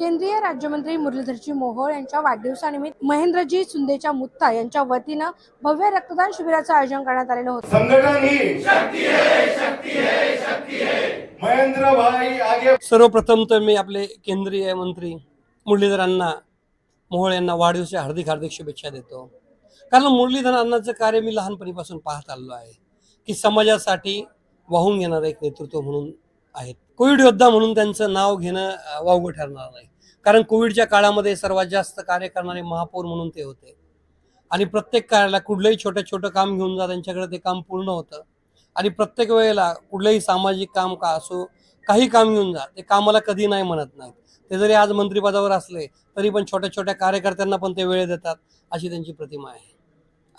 केंद्रीय राज्यमंत्री मुरलीधरजी मोहोळ यांच्या वाढदिवसानिमित्त महेंद्रजी सुंदेच्या मुत्ता यांच्या वतीनं भव्य रक्तदान शिबिराचं आयोजन करण्यात आलेलं होतं. संघटन ही शक्ती है शक्ती है शक्ती है महेंद्र भाई आगे सर्वप्रथम तर मी आपले केंद्रीय मंत्री मुरलीधर अण्णा मोहोळ यांना वाढदिवसाच्या हार्दिक हार्दिक शुभेच्छा देतो. कारण मुरलीधर अण्णाचं कार्य मी लहानपणीपासून पाहत आलो आहे की समाजासाठी वाहून घेणारं एक नेतृत्व म्हणून आहेत. कोविड योद्धा म्हणून त्यांचं नाव घेणं वावगं ठरणार नाही. कारण कोविडच्या काळामध्ये सर्वात जास्त कार्य करणारे महापौर म्हणून ते होते. आणि प्रत्येक कार्याला कुठलंही छोटं छोटं काम घेऊन जा त्यांच्याकडे ते काम पूर्ण होतं. आणि प्रत्येक वेळेला कुठलंही सामाजिक काम का असो काही काम घेऊन जा ते कामाला कधी नाही म्हणत नाहीत. ते जरी आज मंत्रिपदावर असले तरी पण छोट्या छोट्या कार्यकर्त्यांना पण ते वेळ देतात अशी त्यांची प्रतिमा आहे.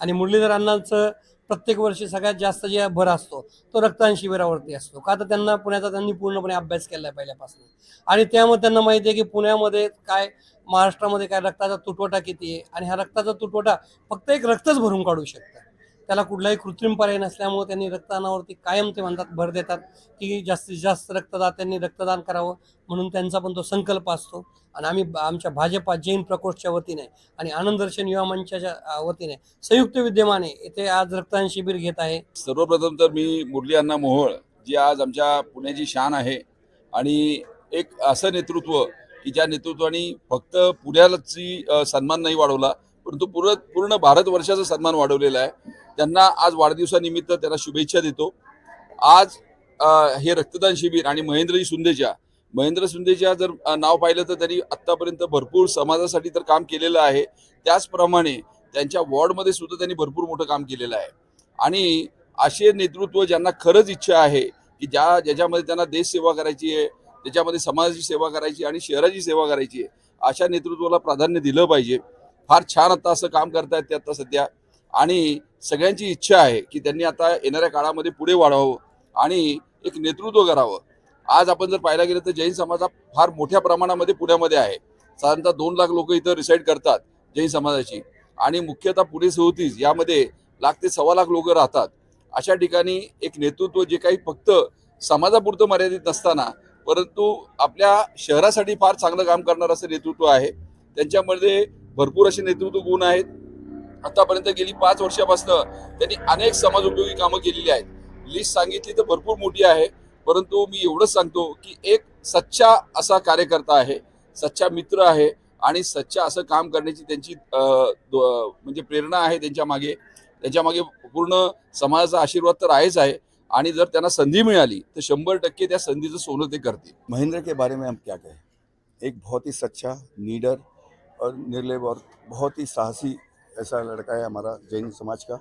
आणि मुरलीधर अण्णांचं प्रत्येक वर्षी सगळ्यात जास्त जे भर असतो तो रक्तदान शिबिरावरती असतो. का तर त्यांना पुण्याचा त्यांनी पूर्णपणे अभ्यास केला आहे पहिल्यापासून. आणि त्यामुळे त्यांना माहिती आहे की पुण्यामध्ये काय महाराष्ट्रामध्ये काय रक्ताचा तुटवटा किती आहे आणि हा रक्ताचा तुटवटा फक्त एक रक्तच भरून काढू शकतं. त्याला कुठलाही कृत्रिम पर्याय नसल्यामुळे त्यांनी रक्तदानावरती कायम ते म्हणतात भर देतात की जास्तीत जास्त रक्तदात्यांनी रक्तदान करावं म्हणून त्यांचा पण तो संकल्प असतो. आणि आम्ही आमच्या भाजपा जैन प्रकोष्ठच्या वतीने आणि आनंद दर्शन युवा मंचाच्या वतीने संयुक्त विद्यमाने येथे आज रक्तदान शिबिर घेत आहे. सर्वप्रथम तर मी मुरली अण्णा मोहोळ जी आज आमच्या पुण्याची शान आहे आणि एक असं नेतृत्व की ज्या नेतृत्वाने फक्त पुण्यालाची सन्मान नाही वाढवला परंतु पूर्ण पूर्ण भारतवर्षाचा सन्मान वाढवलेला आहे. त्यांना आज वाढदिवसानिमित्त त्यांना शुभेच्छा देतो. आज हे रक्तदान शिबिर आणि महेंद्रजी सुंदेच्या महेंद्र सुंदेच्या जर नाव पाहिलं तर त्यांनी आत्तापर्यंत भरपूर समाजासाठी तर काम केलेलं आहे. त्याचप्रमाणे त्यांच्या वॉर्डमध्ये सुद्धा त्यांनी भरपूर मोठं काम केलेलं आहे. आणि असे नेतृत्व ज्यांना खरंच इच्छा आहे की ज्या ज्याच्यामध्ये त्यांना देशसेवा करायची आहे त्याच्यामध्ये समाजाची सेवा करायची आणि शहराची सेवा करायची आहे अशा नेतृत्वाला प्राधान्य दिलं पाहिजे. फार छान आता असं काम करतायत ते आता सध्या. आणि सगळ्यांची इच्छा आहे की त्यांनी आता येणाऱ्या काळामध्ये पुढे वाढावं आणि एक नेतृत्व करावं. आज आपण जर पाहायला गेलं तर जैन समाज हा फार मोठ्या प्रमाणामध्ये पुण्यामध्ये आहे. साधारणतः दोन लाख लोक इथं रिसाईड करतात जैन समाजाची. आणि मुख्यतः पुणे सवतीस यामध्ये लाख ते सव्वा लाख लोक राहतात. अशा ठिकाणी एक नेतृत्व जे काही फक्त समाजापुरतं मर्यादित नसताना परंतु आपल्या शहरासाठी फार चांगलं काम करणारं असं नेतृत्व आहे. त्यांच्यामध्ये भरपूर असे नेतृत्व गुण आहेत. आतापर्यंत गेली पाच वर्षापासून त्यांनी अनेक समाज उपयोगी कामं केलेली आहेत. लिस्ट सांगितली तर भरपूर मोठी आहे. परंतु मी एवढंच सांगतो की एक सच्चा असा कार्यकर्ता आहे सच्चा मित्र आहे आणि सच्चा असं काम करण्याची त्यांची दो- म्हणजे प्रेरणा आहे त्यांच्या मागे. त्यांच्या मागे पूर्ण समाजाचा आशीर्वाद तर आहेच आहे आणि जर त्यांना संधी मिळाली तर शंभर टक्के त्या संधीचं सोनं ते करतील. महेंद्र के बारे में हम क्या कहें? एक बहुत ही सच्चा नीडर और निर्लेप और बहुत ही साहसी ऐसा लड़का है हमारा जैन समाज का,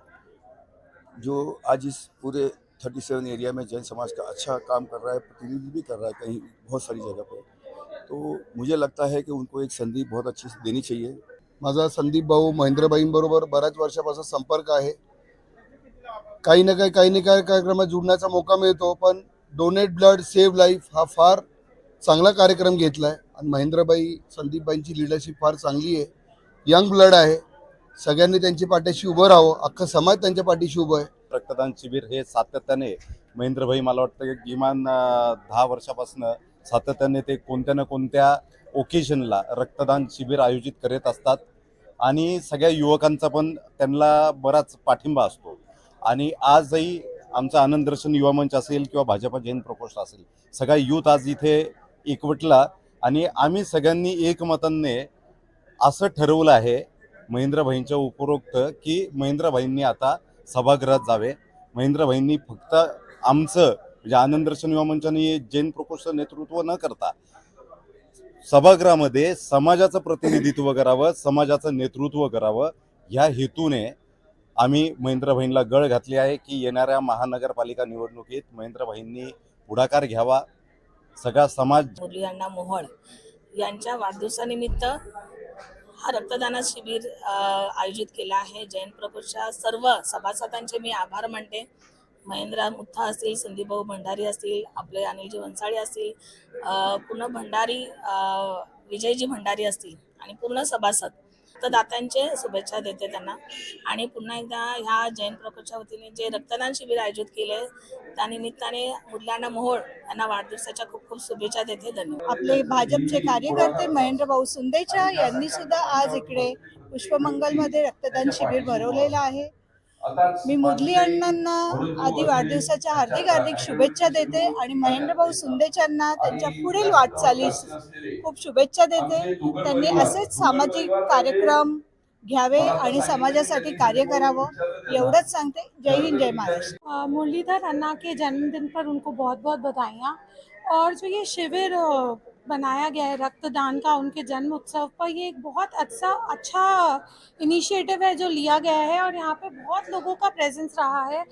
जो आज इस पूरे थर्टी सेवन एरिया में जैन समाज का अच्छा काम कर रहा है, प्रतिनिधि भी कर रहा है कहीं बहुत सारी जगह पे। तो मुझे लगता है कि उनको एक संधि बहुत अच्छी देनी चाहिए। माझा संदीप भाऊ महेंद्रबाईंबरोबर बऱ्याच वर्षापासून संपर्क आहे. काही ना काही काही ना काही कार्यक्रमात जुडण्याचा मौका मिळतो, पण डोनेट ब्लड सेव्ह लाईफ हा फार चांगला कार्यक्रम घेतला आहे आणि महेंद्रबाई, संदीपबाईंची लिडरशिप फार चांगली आहे. यंग ब्लड आहे. सगळ्यांनी त्यांची पाठीशी उभं राहावं अख्खा समाज त्यांच्या पाठीशी उभं आहे. रक्तदान शिबिर हे सातत्याने महेंद्रभाई मला वाटतं की किमान दहा वर्षापासून सातत्याने ते कोणत्या ना कोणत्या ओकेजनला रक्तदान शिबिर आयोजित करत असतात. आणि सगळ्या युवकांचा पण त्यांना बराच पाठिंबा असतो. आणि आजही आमचा आनंद दर्शन युवा मंच असेल किंवा भाजपा जैन प्रकोष्ठ असेल सगळा युथ आज इथे एकवटला. आणि आम्ही सगळ्यांनी एकमताने असं ठरवलं आहे महेंद्रभाईंच्या उपरोक्त की महेंद्रभाईंनी आता सभागृहात जावे. महेंद्रभाईंनी फक्त आमचं म्हणजे आनंद दर्शन युवा मंचाने जैन प्रकोष्ठ नेतृत्व न करता सभागृहामध्ये समाजाचं प्रतिनिधित्व करावं समाजाचं नेतृत्व करावं ह्या हेतूने आम्ही महेंद्रभाईंना गळ घातली आहे की येणाऱ्या महानगरपालिका निवडणुकीत महेंद्रभाईंनी पुढाकार घ्यावा. सगळा समाज मुरली अण्णा यांच्या वाढदिवसानिमित्त हा रक्तदान शिबिर आयोजित केला आहे. जैन प्रभूच्या सर्व सभासदांचे मी आभार मानते. महेंद्र मुथा असतील संदीपभाऊ भंडारी असतील आपले अनिलजी वंसाळे असतील पूर्ण भंडारी विजयजी भंडारी असतील आणि पूर्ण सभासद. रक्तदात्यांचे शुभेच्छा देते त्यांना. आणि पुन्हा एकदा ह्या जैन प्रकोच्या वतीने जे रक्तदान शिबिर आयोजित केले त्यानिमित्ताने मुलांना मोहोळ यांना वाढदिवसाच्या खूप खूप शुभेच्छा देते. धन्यवाद. आपले भाजपचे कार्यकर्ते महेंद्र भाऊ सुंदेच्या यांनी सुद्धा आज इकडे पुष्पमंगलमध्ये रक्तदान शिबिर भरवलेलं आहे. मी मुरली अण्णांना आधी वाढदिवसाच्या हार्दिक हार्दिक शुभेच्छा देते आणि महेंद्र भाऊ सुंदेच्यांना त्यांच्या पुढील वाटचालीस खूप शुभेच्छा देते. त्यांनी असेच सामाजिक कार्यक्रम घ्यावे आणि समाजासाठी कार्य करावं एवढंच सांगते. जय हिंद जय महाराष्ट्र. मुरलीधर अन्ना के जन्मदिन पर उनको बहुत बहुत बधाइयाँ। और जो ये शिविर बनाया गया है रक्तदान का उनके जन्म उत्सव पर। ये एक बहुत अच्छा अच्छा इनिशिएटिव है जो लिया गया है और यहाँ पे बहुत लोगों का प्रेजेंस रहा है।